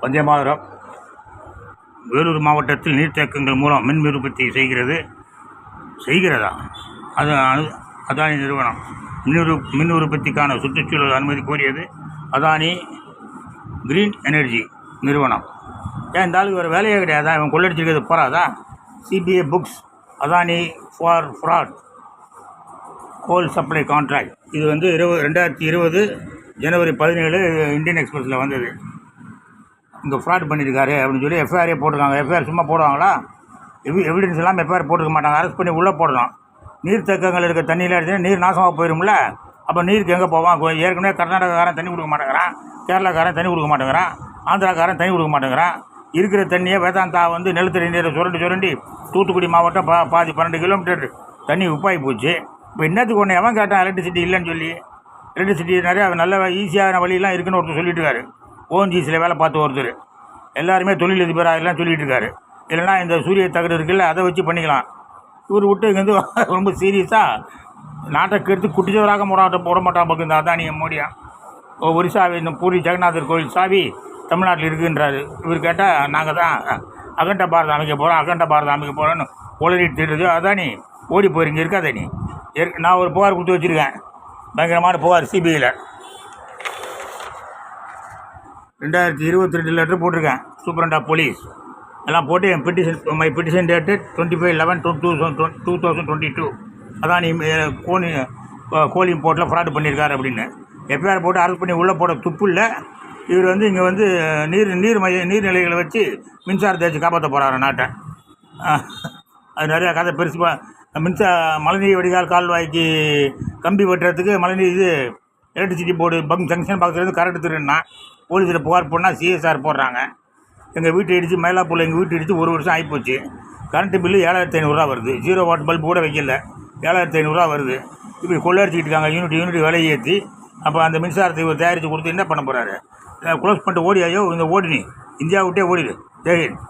வந்தே மாதரம். வேலூர் மாவட்டத்தில் நீர்த்தேக்கங்கள் மூலம் மின் உற்பத்தி செய்கிறது. செய்கிறதா? அது அனு- அதானி நிறுவனம். மின் மின் உற்பத்திக்கான சுற்றுச்சூழல் அனுமதி கோரியது அதானி கிரீன் எனர்ஜி நிறுவனம். ஏன் இந்த ஆளுக்கு ஒரு வேலையே கிடையாதா? இவன் கொள்ளடிச்சிருக்கிறது போறாதா? CBI books Adani for fraud coal supply contract. இது வந்து இருபது ரெண்டாயிரத்தி இருபது ஜனவரி பதினேழு இந்தியன் எக்ஸ்பிரஸில் வந்தது. இங்கே ஃப்ராட் பண்ணியிருக்காரு அப்படின்னு சொல்லி எஃப்ஐஆரே போட்டிருக்காங்க. எஃப்ஐஆர் சும்மா போடுவாங்களா? எவி எவிடன்ஸ் இல்லாமல் எஃப்ஐஆர் போட்டுக்க மாட்டாங்க. அரெஸ்ட் பண்ணி உள்ளே போடணும் நீர்த்தேக்கங்கள் இருக்க தண்ணியில் எடுத்து நீர் நாசமாக போயிரும்ல? அப்போ நீருக்கு எங்கே போவான்? ஏற்கனவே கர்நாடகாக்காரன் தண்ணி கொடுக்க மாட்டேங்கிறான். கேரளாக்காரன் தண்ணி கொடுக்க மாட்டேங்கிறான். ஆந்திராக்காரன் தண்ணி கொடுக்க மாட்டேங்கிறான். இருக்கிற தண்ணியை வேதாந்தா வந்து நிலத்தடி நீரை சுரண்டி சுரண்டி தூத்துக்குடி மாவட்டம் பா பாதி பன்னெண்டு கிலோமீட்டர் தண்ணி உப்பாகி போச்சு. இப்போ என்னத்துக்கு ஒன்று எவன் கேட்டான்? எலக்ட்ரிசிட்டி இல்லைன்னு சொல்லி. எலக்ட்ரிசிட்டி நிறையா நல்ல ஈஸியான வழியெல்லாம் இருக்குன்னு ஒருத்தர் சொல்லிட்டு இருக்காரு ஓஎன்ஜிசியில் வேலை பார்த்து ஒருத்தர். எல்லாருமே தொழிலதிபராக எல்லாம் சொல்லிட்டு இருக்காரு இல்லைன்னா இந்த சூரிய தகடு இருக்குல்ல அதை வச்சு பண்ணிக்கலாம். இவர் விட்டு இங்கே வந்து ரொம்ப சீரியஸாக நாட்டை கெடுத்து குட்டிச்சவராக போராட்ட போட மாட்டான் பக்கம் இந்த அதானிய மோடியா ஓ ஒரிசாவி இந்த பூரி ஜெகநாதர் கோயில் சாவி தமிழ்நாட்டில் இருக்குன்றாரு. இவர் கேட்டால் நாங்கள் தான் அகண்ட பாரதம் அமைக்க போகிறோம் அகண்ட பாரதம் அமைக்க போகிறோன்னு உளறிட்டு தெரியுது அதானி ஓடி போயிருங்க இருக்காதே நீ. நான் ஒரு புகார் கொடுத்து வச்சுருக்கேன். பயங்கரமான புகார் சிபிஐயில் ரெண்டாயிரத்தி இருபத்தி ரெண்டு லெட்டர் போட்டிருக்கேன். சூப்பரண்ட் ஆஃப் போலீஸ் எல்லாம் போட்டு என் petition my petition date twenty five eleven two thousand two thousand twenty two அதான் நீ கோனி கோழி இம்போர்ட்டில் ஃப்ராட் பண்ணியிருக்காரு அப்படின்னு. எஃப்ஐஆர் போட்டு அரெஸ்ட் பண்ணி உள்ளே போட துப்பு இல்லை. இவர் வந்து இங்கே வந்து நீர் நீர் மைய நீர்நிலைகளை வச்சு மின்சாரத்தை வச்சு காப்பாற்ற போகிறாரு நாட்டை. அது நிறையா கதை பெருசு மின்சார மழைநீர் வடிகால் கால்வாய்க்கு கம்பி வெட்டுறதுக்கு மழைநீர் இது எலக்ட்ரிசிட்டி போர்டு பங்க் ஜங்ஷன் பக்கத்துலேருந்து கரண்ட் திருடுனா போலீஸில் புகார் போனால் சிஎஸ்ஆர் போடுறாங்க. எங்கள் வீட்டை இடித்து மயிலாப்பூரில் எங்கள் வீட்டை இடித்து ஒரு வருஷம் ஆகிப்போச்சு கரண்ட்டு பில்லு ஏழாயிரத்தி ஐநூறுரூவா வருது. ஜீரோ வாட் பல்ப் கூட வைக்கல. ஏழாயிரத்தி ஐநூறுரூவா வருது. இப்படி கொள்ளடிச்சிக்கிட்டு இருக்காங்க. யூனிட் யூனிட் விலை ஏற்றி அப்போ அந்த மின்சாரத்தை இவர் தயாரித்து கொடுத்து என்ன பண்ண போகிறாரு க்ளோஸ் பண்ணிட்டு ஓடியாயோ இந்த ஓடினி இந்தியா விட்டே ஓடிடு. ஜெயஹிந்த்